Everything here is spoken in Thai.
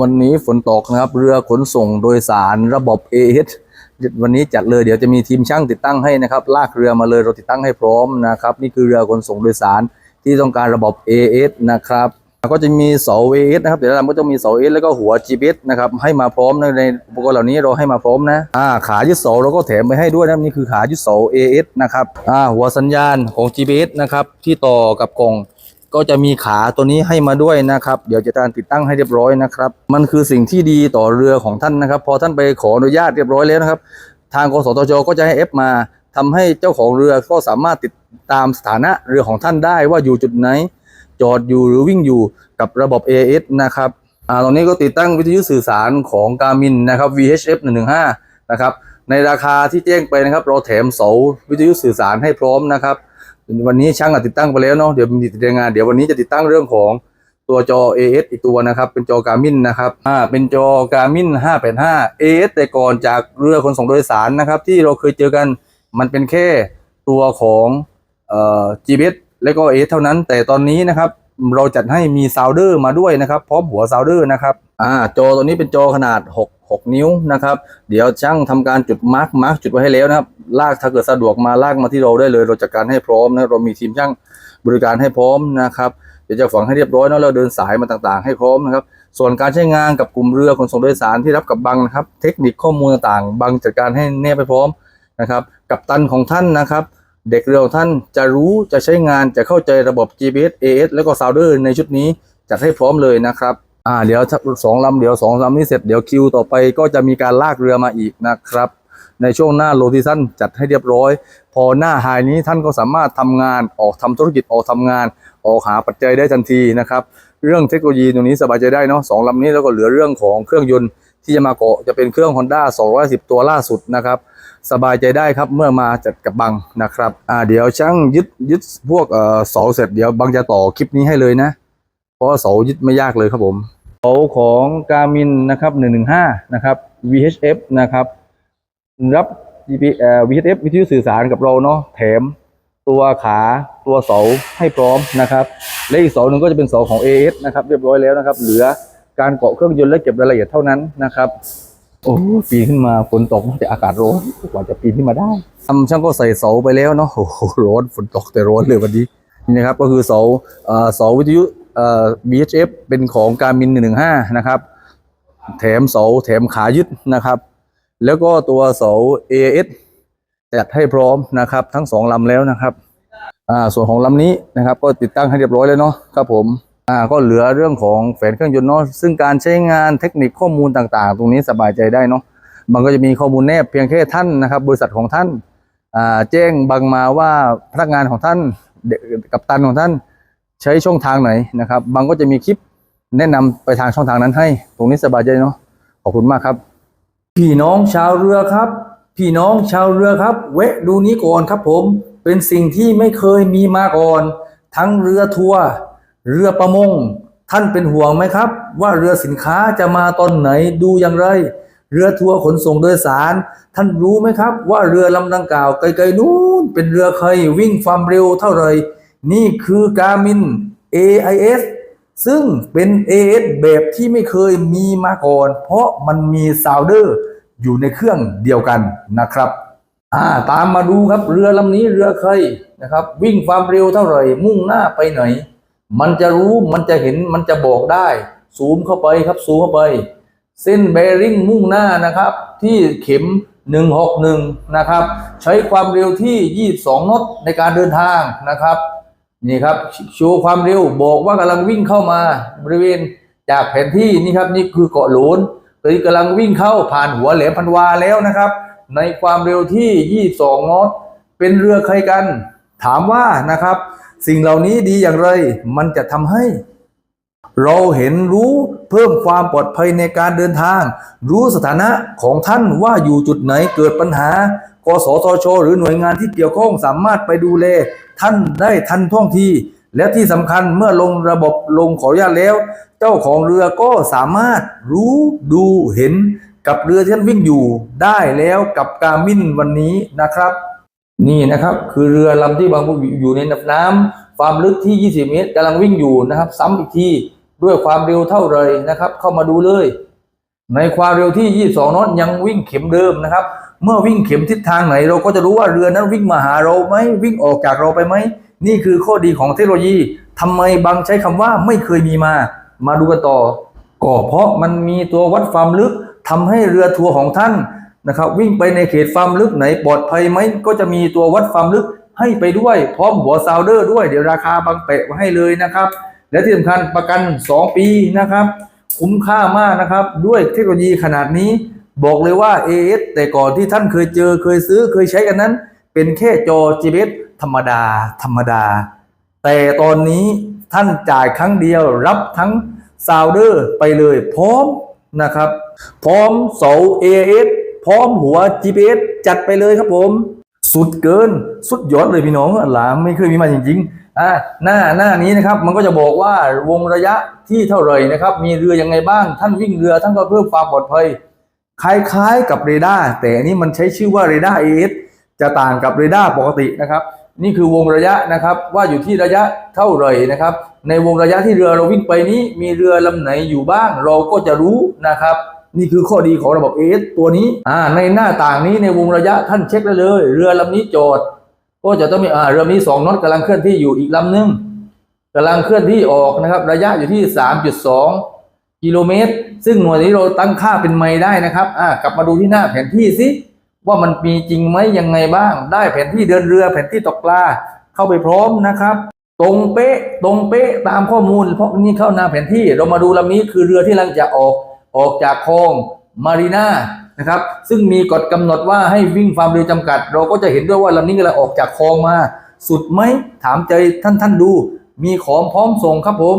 วันนี้ฝนตกนะครับ เรือขนส่งโดยสารระบบ AS วันนี้จัดเลยเดี๋ยวจะมีทีมช่างติดตั้งให้นะครับ ลากเรือมาเลยเราติดตั้งให้พร้อมนะครับ นี่คือเรือขนส่งโดยสารที่ต้องการระบบ AS นะครับก็จะมีเสา AS นะครับเดี๋ยวเราก็จะมีเสา AS แล้วก็หัว GPS นะครับให้มาพร้อมในในอุปกรณ์เหล่านี้เราให้มาพร้อมนะอ่าขายึดเสาเราก็แถมไปให้ด้วยนะนี่คือขายึดเสา AS นะครับอ่าหัวสัญญาณของ GPS นะครับที่ต่อกับกล่อง ก็จะมีขาตัวนี้ให้มาด้วยนะครับ เดี๋ยวจะการติดตั้งให้เรียบร้อยนะครับ มันคือสิ่งที่ดีต่อเรือของท่านนะครับ พอท่านไปขออนุญาตเรียบร้อยแล้วนะครับ ทางกสทชก็จะให้เอฟมาทำให้เจ้าของเรือก็สามารถติดตามสถานะเรือของท่านได้ว่าอยู่จุดไหน จอดอยู่หรือวิ่งอยู่กับระบบ AS นะครับอ่าตอนนี้ก็ติดตั้งวิทยุสื่อสารของการมินนะครับ VHF 115นะครับในราคาที่แจ้งไปนะครับ เราแถมเสาวิทยุสื่อสารให้พร้อมนะครับ วันนี้ช่างติดตั้งไปแล้วเนาะเดี๋ยวมีติดงานเดี๋ยววันนี้จะติดตั้งเรื่องของตัวจอ AS อีกตัวนะครับ เป็นจอการ์มินนะครับอ่าเป็นจอการ์มิน585 AS แต่ก่อนจากเรือขนส่งโดยสารนะครับ ที่เราเคยเจอกันมันเป็นแค่ตัวของเอ่อ GPS และก็ AS เท่านั้น แต่ตอนนี้นะครับ เราจัดให้มีซาวเดอร์มาด้วยนะครับพร้อมหัวซาวเดอร์นะครับอ่าจอตัวนี้เป็นจอขนาด 6 นิ้วนะครับเดี๋ยวช่างทำการจุดมาร์กมาร์กจุดไว้ให้แล้วนะครับลากถ้าเกิดสะดวกมาลากมาที่เราได้เลย เราจัดการให้พร้อมนะเรามีทีมช่างบริการให้พร้อมนะครับเดี๋ยวจะฝังให้เรียบร้อยแล้วเราเดินสายมาต่างๆ ให้พร้อมนะครับส่วนการใช้งานกับกลุ่มเรือขนส่งโดยสารที่รับกับบังนะครับ เทคนิคข้อมูลต่างๆ บังจัดการให้แนบไปพร้อมนะครับ กับตันของท่านนะครับ เด็กเรือของท่านจะรู้จะใช้งานจะเข้าใจระบบ GPS AS แล้วก็ Sounder ในชุดนี้จัดให้พร้อมเลยนะครับ อ่าเดี๋ยวสองลำเดี๋ยวสองลำนี้เสร็จเดี๋ยวคิวต่อไปก็จะมีการลากเรือมาอีกนะครับ ในช่วงหน้าโลทิซันจัดให้เรียบร้อย พอหน้าไฮนี้ท่านก็สามารถทำงานออกทำธุรกิจออกทำงาน ออกหาปัจจัยได้ทันทีนะครับ เรื่องเทคโนโลยีตรงนี้สบายใจได้เนาะสองลำนี้แล้วก็เหลือเรื่องของเครื่องยนต์ที่จะมาเกาะจะเป็นเครื่อง Honda 210 ตัวล่าสุดนะครับ สบายใจได้ครับเมื่อมาจัดกับบังนะครับอ่าเดี๋ยวช่างยึดยึดพวกเอ่อเสาเสร็จเดี๋ยวบังจะต่อคลิปนี้ให้เลยนะ ราะเสายึดไม่ยากเลยครับผมเสาของกามินนะครับ115 นะครับ VHF นะครับรับ GP เอ่อ VHF วิทยุสื่อสารกับเราเนาะแถมตัวขาตัวเสาให้พร้อมนะครับและอีกเสาหนึ่งก็จะเป็นเสาของ AS นะครับเรียบร้อยแล้วนะครับ เหลือการเกาะเครื่องยนต์และเก็บรายละเอียดเท่านั้นนะครับโอ้ปีนขึ้นมาฝนตกแต่อากาศร้อนกว่าจะปีนขึ้นมาได้ทำช่างก็ใส่เสาไปแล้วเนาะโอ้โหร้อนฝนตกแต่ร้อนเลยวันนี้นี่นะครับ ก็คือเสาเอ่อเสาวิทยุ เอ่อ VHF เป็นของการมิน115 นะครับ แถมเสาแถมขายึดนะครับ แล้วก็ตัวเสา AS จัดให้พร้อมนะครับ ทั้งสองลำแล้วนะครับอ่าส่วนของลำนี้นะครับ ก็ติดตั้งให้เรียบร้อยแล้วเนาะครับผมอ่าก็เหลือเรื่องของแฝนเครื่องยนต์เนาะซึ่งการใช้งานเทคนิคข้อมูลต่างๆ ตรงนี้สบายใจได้เนาะมันก็จะมีข้อมูลแนบเพียงแค่ท่านนะครับ บริษัทของท่านอ่าแจ้งบังมาว่าพนักงานของท่านเด็กกับตันของท่าน ใช้ช่องทางไหนนะครับ บางก็จะมีคลิปแนะนำไปทางช่องทางนั้นให้ ตรงนี้สบายใจเนาะขอบคุณมากครับ พี่น้องชาวเรือครับ พี่น้องชาวเรือครับเวะดูนี้ก่อนครับผม เป็นสิ่งที่ไม่เคยมีมาก่อน ทั้งเรือทัวร์เรือประมง ท่านเป็นห่วงไหมครับ ว่าเรือสินค้าจะมาตอนไหนดูอย่างไร เรือทัวร์ขนส่งโดยสาร ท่านรู้ไหมครับ ว่าเรือลำดังกล่าวไกลๆนู้นเป็นเรือใครวิ่งความเร็วเท่าไหร่ นี่คือการมิน AIS ซึ่งเป็น AS แบบที่ไม่เคยมีมาก่อน เพราะมันมีซาวเดอร์อยู่ในเครื่องเดียวกันนะครับอ่าตามมาดูครับเรือลำนี้เรือใครนะครับ วิ่งความเร็วเท่าไหร่ มุ่งหน้าไปไหน มันจะรู้มันจะเห็นมันจะบอกได้ ซูมเข้าไปครับซูมเข้าไป เส้นเบริ่งมุ่งหน้านะครับ ที่เข็ม 161 นะครับ ใช้ความเร็วที่ 22 นอตในการเดินทางนะครับ นี่ครับโชว์ความเร็วบอกว่ากำลังวิ่งเข้ามาบริเวณจากแผนที่นี่ครับนี่คือเกาะหลนตอนนี้กำลังวิ่งเข้าผ่านหัวแหลมพันวาแล้วนะครับ ในความเร็วที่ 22นอตเป็นเรือใครกัน ถามว่านะครับ สิ่งเหล่านี้ดีอย่างไร มันจะทำให้ เราเห็นรู้เพิ่มความปลอดภัยในการเดินทาง รู้สถานะของท่านว่าอยู่จุดไหนเกิดปัญหา กสทช หรือหน่วยงานที่เกี่ยวข้องสามารถไปดูแล ท่านได้ทันท่วงที และที่สำคัญเมื่อลงระบบลงขออนุญาตแล้ว เจ้าของเรือก็สามารถรู้ดูเห็นกับเรือที่ท่านวิ่งอยู่ได้แล้วกับการมินวันนี้นะครับ นี่นะครับคือเรือลำที่บางพวกอยู่ในน้ำความลึกที่ 20 เมตรกำลังวิ่งอยู่นะครับ ซ้ำอีกทีด้วยความเร็วเท่าไรนะครับ เข้ามาดูเลย ในความเร็วที่ 22นอตยังวิ่งเข็มเดิมนะครับ เมื่อวิ่งเข็มทิศทางไหน เราก็จะรู้ว่าเรือนั้นวิ่งมาหาเราไหมวิ่งออกจากเราไปไหม นี่คือข้อดีของเทคโนโลยีทำไมบางใช้คำว่าไม่เคยมีมา มาดูกันต่อ ก็เพราะมันมีตัววัดความลึกทำให้เรือทัวร์ของท่านนะครับ วิ่งไปในเขตความลึกไหนปลอดภัยไหม ก็จะมีตัววัดความลึกให้ไปด้วยพร้อมหัวซาวเดอร์ด้วยเดี๋ยวราคาบางแปะไว้ให้เลยนะครับ และที่สำคัญประกัน 2 ปีนะครับ คุ้มค่ามากนะครับ ด้วยเทคโนโลยีขนาดนี้ บอกเลยว่า AS แต่ก่อนที่ท่านเคยเจอเคยซื้อเคยใช้กันนั้น เป็นแค่จอ GPS ธรรมดา ธรรมดา แต่ตอนนี้ท่านจ่ายครั้งเดียวรับทั้งซาวเดอร์ไปเลยพร้อมนะครับ พร้อมเสา AS พร้อมหัว GPS จัดไปเลยครับผม สุดเกิน สุดยอดเลยพี่น้องหลาไม่เคยมีมาจริงๆ อ่าหน้าหน้านี้นะครับมันก็จะบอกว่าวงระยะที่เท่าไหร่นะครับ มีเรือยังไงบ้าง ท่านวิ่งเรือท่านก็เพิ่มความปลอดภัยคล้ายๆกับเรดาร์แต่อันนี้มันใช้ชื่อว่าเรดาร์ AS จะต่างกับเรดาร์ปกตินะครับ นี่คือวงระยะนะครับว่าอยู่ที่ระยะเท่าไหร่นะครับ ในวงระยะที่เรือเราวิ่งไปนี้ มีเรือลำไหนอยู่บ้าง เราก็จะรู้นะครับนี่คือข้อดีของระบบ AS ตัวนี้อ่าในหน้าต่างนี้ในวงระยะท่านเช็คได้เลย เรือลำนี้จอด ก็จะต้องมีอ่าเรือนี้สองน็อตกำลังเคลื่อนที่อยู่อีกลำหนึงกำลังเคลื่อนที่ออกนะครับ ระยะอยู่ที่ 3.2 กิโลเมตร ซึ่งหน่วยนี้เราตั้งค่าเป็นไมล์ได้นะครับอ่ากลับมาดูที่หน้าแผนที่สิว่ามันมีจริงไหมยังไงบ้าง ได้แผนที่เดินเรือแผนที่ตกปลาเข้าไปพร้อมนะครับ ตรงเป๊ะตรงเป๊ะตามข้อมูล เพราะนี่เข้าหน้าแผนที่เรามาดูลำนี้คือเรือที่กำลังจะออกออกจากคลองมารีนา นะครับ ซึ่งมีกฎกำหนดว่าให้วิ่งความเร็วจำกัด เราก็จะเห็นด้วยว่าลำนี้กำลังออกจากคลองมา สุดไหมถามใจท่านท่านๆดู มีของพร้อมส่งครับผม